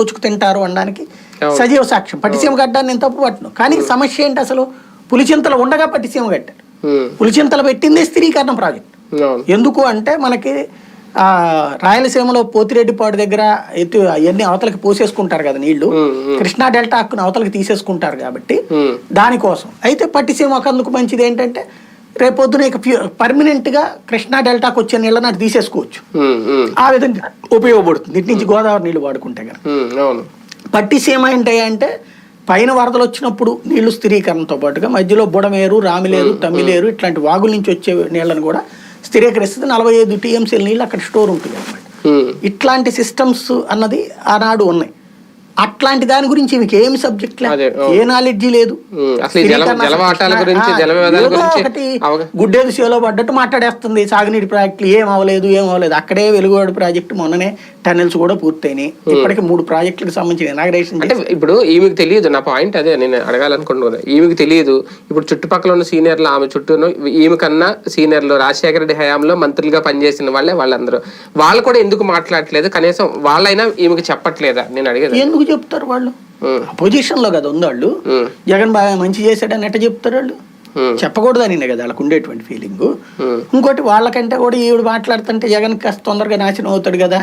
దోచుకు తింటారు అనడానికి. సజీవ సాక్ష్యం. పట్టిసీమ గడ్డాన్ని నేను తప్పు పట్టను. కానీ సమస్య ఏంటి అసలు? పులిచింతలు ఉండగా పట్టిసీమ కట్టారు పులిచింతలు పెట్టిందే స్థిరీకరణ ప్రాజెక్ట్. ఎందుకు అంటే మనకి ఆ, రాయలసీమలో పోతిరెడ్డిపాడు దగ్గర ఎత్తు అవన్నీ అవతలకి పోసేసుకుంటారు కదా నీళ్ళు. కృష్ణా డెల్టా హక్కును అవతలకి తీసేసుకుంటారు కాబట్టి దానికోసం. అయితే పట్టిసీమ అందుకు మంచిది ఏంటంటే రేపొద్దున ఇక పర్మనెంట్గా కృష్ణా డెల్టాకు వచ్చే నీళ్ళని అటు తీసేసుకోవచ్చు. ఆ విధంగా ఉపయోగపడుతుంది. ఇటు నుంచి గోదావరి నీళ్ళు వాడుకుంటే కనుక పట్టిసీమ ఏంటి అంటే పైన వరదలు వచ్చినప్పుడు నీళ్ళు స్థిరీకరణతో పాటుగా మధ్యలో బుడమేరు రామిలేరు తమ్మిలేరు ఇట్లాంటి వాగుల నుంచి వచ్చే నీళ్ళని కూడా స్థిరీకరిస్తుంది నలభై ఐదు టీఎంసీల నీళ్ళు అక్కడ స్టోర్ ఉంటుంది అనమాట ఇట్లాంటి సిస్టమ్స్ అన్నది ఆనాడు ఉన్నాయి. అట్లాంటి దాని గురించి మీకు ఏమి సబ్జెక్ట్. ఏ నాలెడ్జి లేదు. ఒకటి గుడ్డేది సేలో పడ్డట్టు మాట్లాడేస్తుంది. సాగునీటి ప్రాజెక్టులు ఏం అవ్వలేదు ఏం అవ్వలేదు. అక్కడే వెలుగువాడు ప్రాజెక్టు మొన్ననే టన్నెల్స్ కూడా పూర్తయినాయి. ఇప్పటికి మూడు ప్రాజెక్టులకు సంబంధించిన ఇనాగ్రేషన్ అంటే ఇప్పుడు ఈమెకు తెలియదు నా పాయింట్ అదే నేను అడగాలనుకుంటున్నాను ఈమెకు తెలియదు ఇప్పుడు చుట్టుపక్కల ఉన్న సీనియర్లు ఆమె చుట్టూ ఈమె కన్నా సీనియర్లు రాజశేఖర రెడ్డి హయాంలో మంత్రులుగా పనిచేసిన వాళ్ళే వాళ్ళందరూ. వాళ్ళు కూడా ఎందుకు మాట్లాడట్లేదు? కనీసం వాళ్ళైనా ఈమెకు చెప్పట్లేదా? నేను అడిగేది ఎందుకు చెప్తారు వాళ్ళు? అపోజిషన్లో కదా ఉంది వాళ్ళు. ఉమ్, జగన్ బాగా మంచి చేశాడని ఎట్ట చెప్తారు వాళ్ళు? ఉమ్, చెప్పకూడదని కదా వాళ్ళకు ఉండేటువంటి ఫీలింగ్. ఇంకోటి వాళ్ళకంటే కూడా ఈవిడ మాట్లాడుతుంటే జగన్ కాస్త తొందరగా నాశనం అవుతాడు కదా.